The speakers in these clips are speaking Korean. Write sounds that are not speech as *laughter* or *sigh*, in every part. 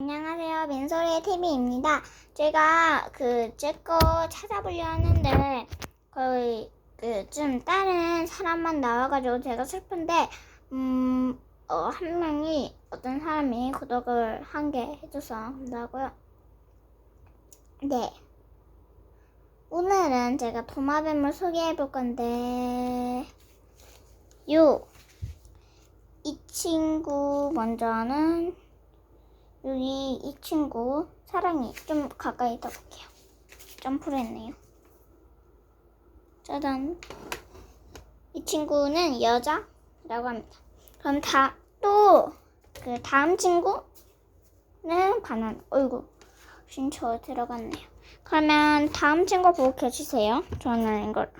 안녕하세요. 민소리의 TV입니다. 제가 그 제 거 찾아보려 하는데 거의 그 좀 다른 사람만 나와가지고 제가 슬픈데 음, 어, 한 명이 어떤 사람이 구독을 한 개 해줘서 감사하고요. 네. 오늘은 제가 도마뱀을 소개해 볼 건데 요. 이 친구 먼저는 여기 이 친구 사랑이 좀 가까이 더 볼게요. 점프를 했네요. 짜잔. 이 친구는 여자라고 합니다. 그럼 다 또 그 다음 친구는 바나나. 어이구 신초 들어갔네요. 그러면 다음 친구 보고 계시세요. 저는 이걸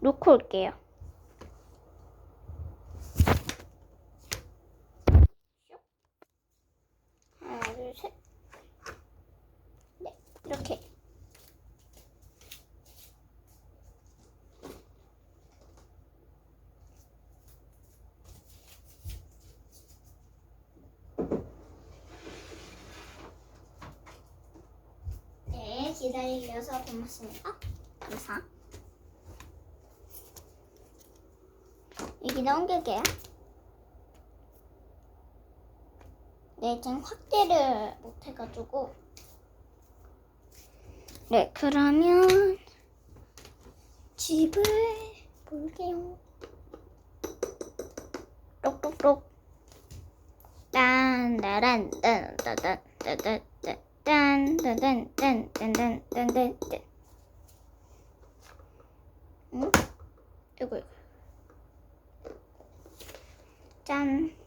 놓고 올게요. 하나, 둘, 셋. 네, 이렇게. 네, 기다려주셔서 고맙습니다. 감사. 여기다 옮길게요. 네, 지금 확대를 못 해가지고. 네, 그러면 집을 볼게요. 똑똑똑. 딴따란 딴따단 따단 딴딴딴딴딴딴딴딴. 응? 이거 이거. 짠.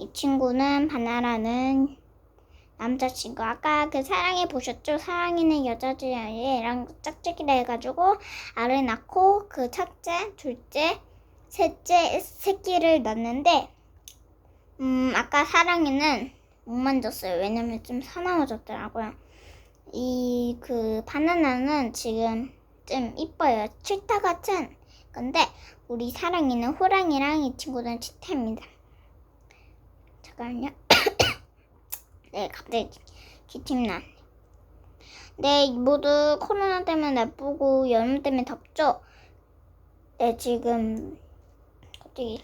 이 친구는 바나라는 남자친구. 아까 그 사랑해 보셨죠? 사랑이는 여자애랑 짝짝이라 해가지고 알을 낳고 그 첫째, 둘째, 셋째 새끼를 낳는데 음 아까 사랑이는 못 만졌어요. 왜냐면 좀 사나워졌더라고요. 이 그 바나나는 지금 좀 이뻐요. 치타 같은 건데 우리 사랑이는 호랑이랑 이 친구는 치타입니다. 잠깐만요. *coughs* 네, 갑자기 기침 나. 네, 모두 코로나 때문에 나쁘고 여름 때문에 덥죠? 네, 지금 갑자기.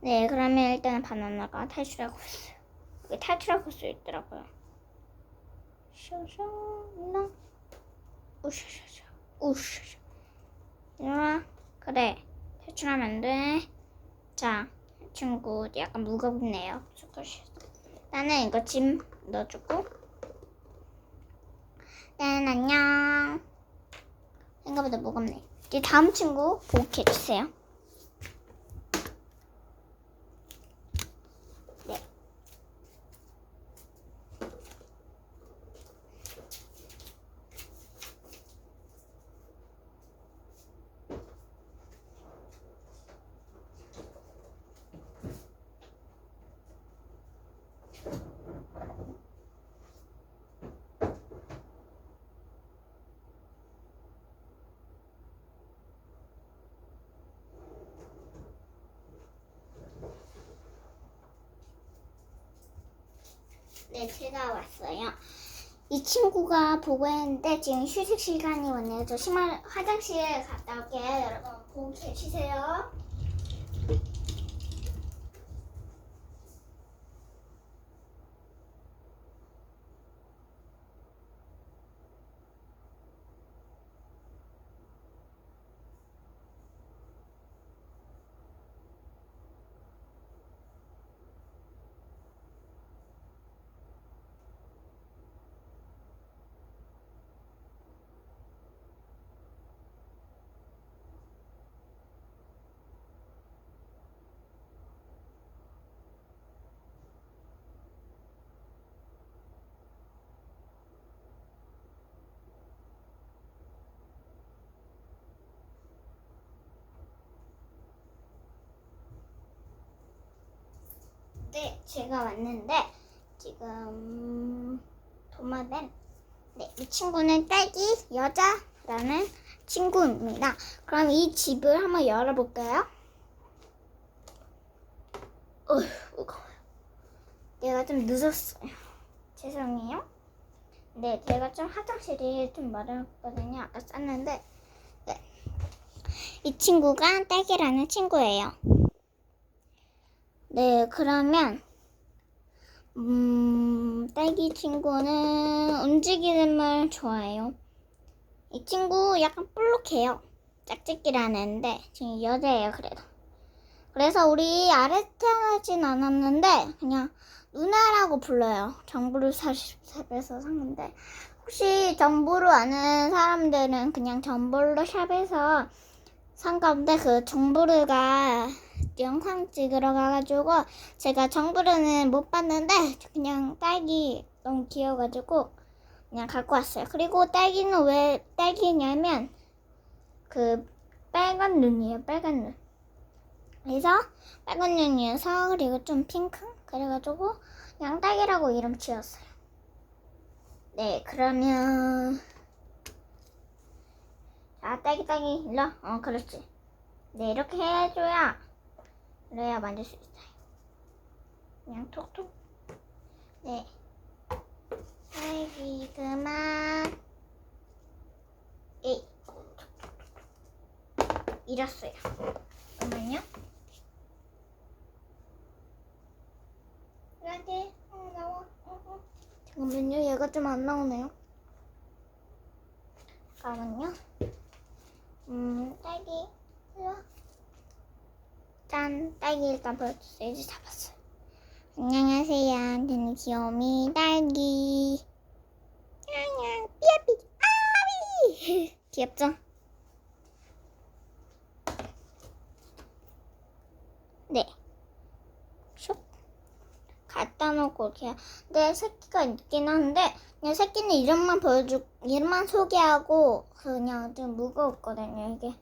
네, 그러면 일단 바나나가 탈출하고 있어요. 여기 탈출하고 수 있더라고요. 샤샤나 우샤샤샤 우샤샤 일어나 그래 탈출하면 안 돼. 자, 이 친구 약간 무겁네요. 나는 이거 짐 넣어주고. 네, 안녕. 생각보다 무겁네. 이제 다음 친구 보호해주세요. 네, 제가 왔어요. 이 친구가 보고 했는데 지금 휴식 시간이 왔네요. 저 심한 화장실 갔다 올게요. 여러분 보고 계시세요. 네, 제가 왔는데 지금 도마뱀. 네, 이 친구는 딸기 여자라는 친구입니다. 그럼 이 집을 한번 열어볼까요? 어휴, 내가 좀 늦었어요. 죄송해요. 네, 제가 좀 화장실이 좀 마렵거든요. 아까 쌌는데. 네. 이 친구가 딸기라는 친구예요. 네, 그러면 음, 딸기 친구는 움직이는 걸 좋아해요. 이 친구 약간 볼록해요. 짝짓기라는데 지금 여자예요, 그래도. 그래서 우리 태어나진 않았는데 그냥 누나라고 불러요. 정부를 샵에서 샀는데 혹시 정부를 아는 사람들은 그냥 정보를 샵에서 산 건데 그 정부르가 영상 찍으러 가가지고 제가 정부르는 못 봤는데 그냥 딸기 너무 귀여워가지고 그냥 갖고 왔어요. 그리고 딸기는 왜 딸기냐면 그 빨간 눈이에요. 빨간 눈. 그래서 빨간 눈이어서 그리고 좀 핑크 그래가지고 그냥 딸기라고 이름 지었어요. 네, 그러면 자 딸기 딸기 일로 와. 어 그렇지. 네 이렇게 해줘야 그래야 만들 수 있어요. 그냥 톡톡. 네. 딸기 그만. 에이. 잃었어요. 잠깐만요. 이렇게 어, 나와. 어, 어. 잠깐만요. 얘가 좀 안 나오네요. 잠깐만요. 음, 딸기. 일로 와. 짠. 딸기 일단 보여주세요. 이제 잡았어요. 안녕하세요. 저는 귀요미 딸기. 냥냥. 삐아삐. 아비. *laughs* 귀엽죠? 네. 슉. 갖다 놓고 그냥 내 새끼가 있긴 한데 그냥 새끼는 이름만 보여주 이름만 소개하고 그냥 좀 무거웠거든요 이게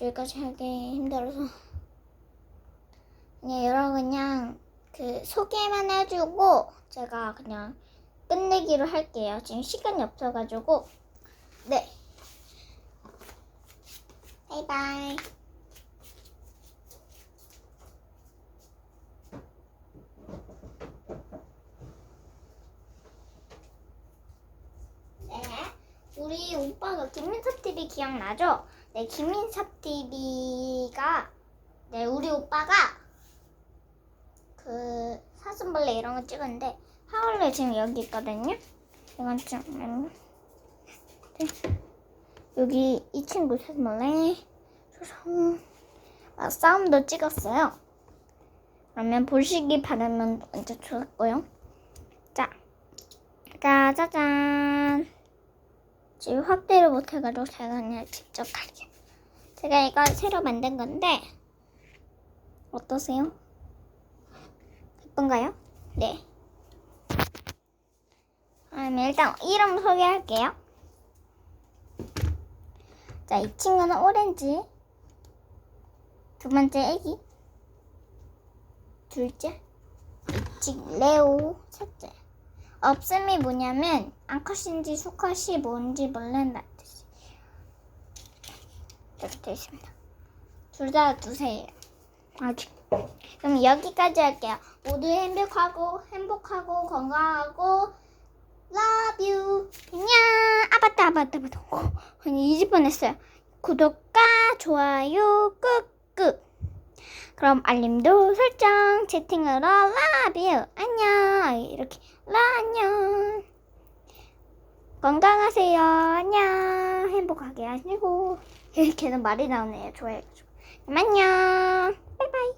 여기까지 하기 힘들어서 그냥 여러 그냥 그 소개만 해주고 제가 그냥 끝내기로 할게요 지금 시간이 없어가지고 네 바이바이 네. 우리 오빠가 김민섭 TV 기억나죠? 네, 김민섭 TV가 네, 우리 오빠가 그 사슴벌레 이런 거 찍었는데 하울레 지금 여기 있거든요. 이건 좀 음, 네. 여기 이 친구 사슴벌레 조성 아, 싸움도 찍었어요. 그러면 보시기 바라면 완전 좋았고요. 자, 짜자잔. 지금 확대를 못해가지고 제가 그냥 직접 갈게요. 제가 이거 새로 만든 건데 어떠세요? 예쁜가요? 네. 그러면 일단 이름 소개할게요. 자, 이 친구는 오렌지. 두 번째 애기. 둘째. 직 레오. 셋째. 없음이 뭐냐면 암컷인지 수컷이 뭔지 모른다는 뜻이 이렇게 되어 있습니다. 둘 다 두세요. 아직. 그럼 여기까지 할게요. 모두 행복하고 행복하고 건강하고 love you. 안녕. 아 맞다 아 맞다 맞다. 어, 아니 잊을 뻔했어요. 구독과 좋아요 꾹꾹. 그럼 알림도 설정 채팅으로 love you. 안녕. 이렇게 라 안녕. 건강하세요. 안녕. 행복하게 하시고. *laughs* 계속 말이 나오네요. 좋아요. 그럼 안녕. 바이바이.